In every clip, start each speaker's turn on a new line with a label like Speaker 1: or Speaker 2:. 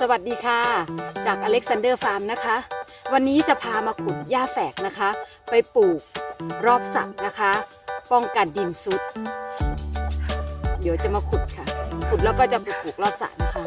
Speaker 1: สวัสดีค่ะ จากอเล็กซานเดอร์ฟาร์มนะคะ วันนี้จะพามาขุดหญ้าแฝกนะคะ ไปปลูกรอบสระนะคะ ป้องกันดินซุด เดี๋ยวจะมาขุดค่ะ ขุดแล้วก็จะไปปลูกรอบสระนะคะ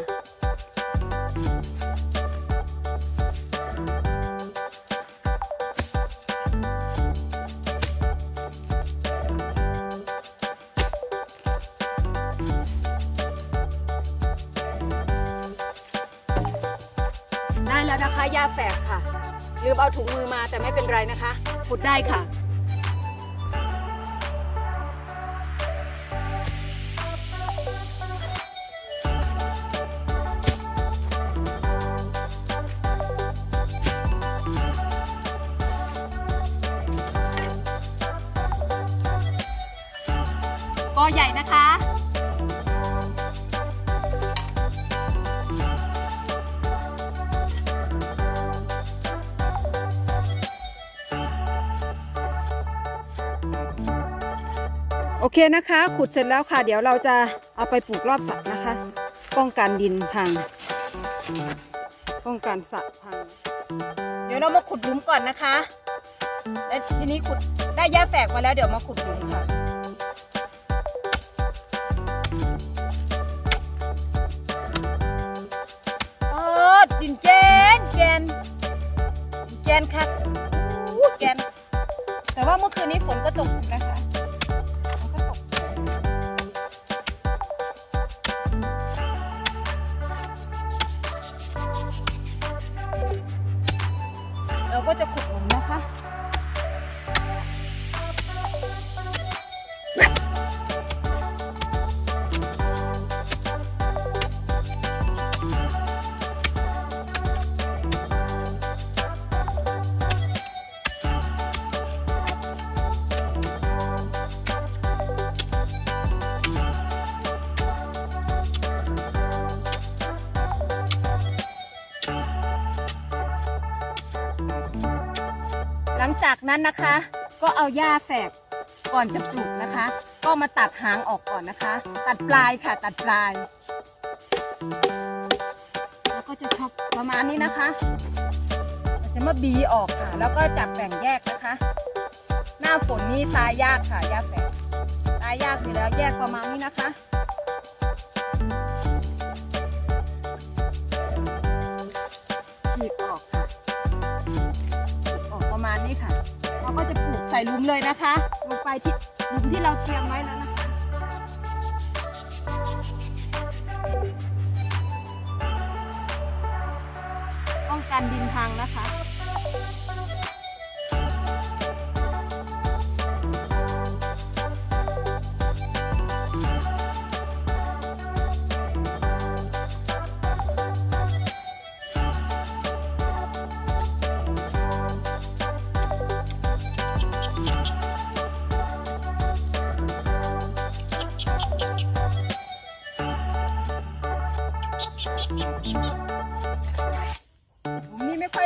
Speaker 1: แล้วนะคะหญ้าแฝกค่ะลืมเอาถุงมือมาแต่ไม่เป็นไรนะคะขุดได้ค่ะ ก็ใหญ่นะคะ โอเคนะคะ ขุดเสร็จแล้วค่ะ เดี๋ยวเราจะเอาไปปลูกรอบสระนะคะ ป้องกันดินพัง ป้องกันสระพัง เดี๋ยวเรามาขุดหลุมก่อนนะคะ และทีนี้ขุดได้หญ้าแฝกมาแล้วเดี๋ยวมาขุดหลุมค่ะโอ้ดินเจนแกนดินแกนค่ะ คืนนี้ฝนก็ตกนะคะ หลังจากนั้นนะคะ ก็เอาหญ้าแฝกก่อนจะปลูกนะคะ ก็มาตัดหางออกก่อนนะคะ ตัดปลายค่ะ ตัดปลาย แล้วก็จะชอบประมาณนี้นะคะเราจะมาบีออกค่ะ แล้วก็จับแบ่งแยกนะคะ หน้าฝนนี้ตายยากค่ะหญ้าแฝกตายยากอยู่แล้วแยกประมาณนี้นะคะฉีกออก นี้ค่ะ เราก็จะปลูกใส่หลุมเลยนะคะ ลงไปที่หลุมที่เราเตรียมไว้แล้วนะคะป้องกันดินพังนะคะ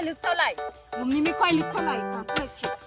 Speaker 1: ่อยลึกเท่าไหร่หลุมนี้ไม่ค่อยลึกเท่าไหร่ค่ะก็เลยขุดตัด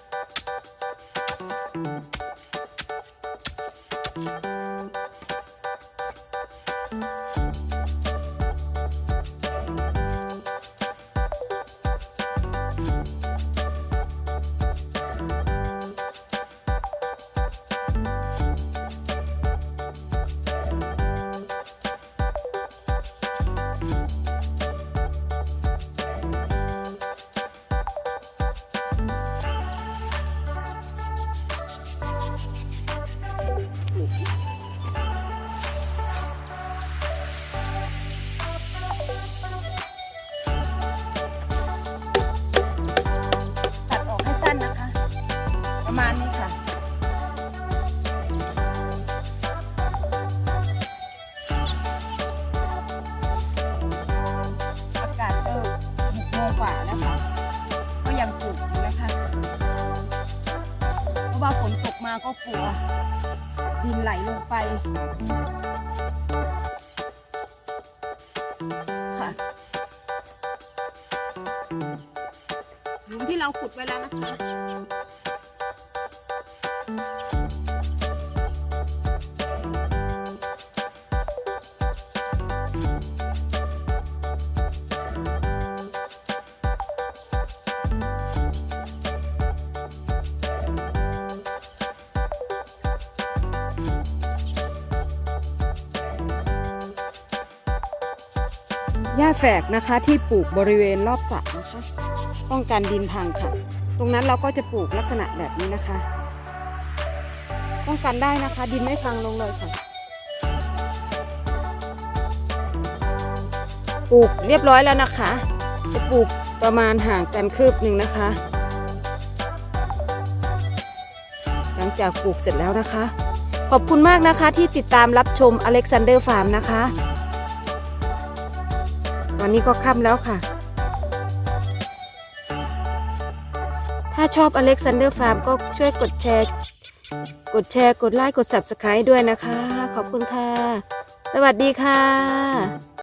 Speaker 1: กลัวดินไหลลงไปค่ะหลุมที่เราขุดไว้แล้วนะคะ หญ้าแฝกนะคะที่ปลูกบริเวณรอบสระนะคะป้องกันดินพังค่ะ ตรงนั้นเราก็จะปลูกลักษณะแบบนี้นะคะ ป้องกันได้นะคะ ดินไม่พังลงเลยค่ะ ปลูกเรียบร้อยแล้วนะคะ จะปลูกประมาณห่างกันคืบหนึ่งนะคะ หลังจากปลูกเสร็จแล้วนะคะ ขอบคุณมากนะคะที่ติดตามรับชมอเล็กซานเดอร์ฟาร์มนะคะ อนนี้ก็ค่ำแล้วค่ะ ถ้าชอบอเล็กซานเดอร์ฟาร์มก็ช่วยกดแชร์ กดแชร์ กดไลค์ กด Subscribe ด้วยนะคะ ขอบคุณค่ะ สวัสดีค่ะ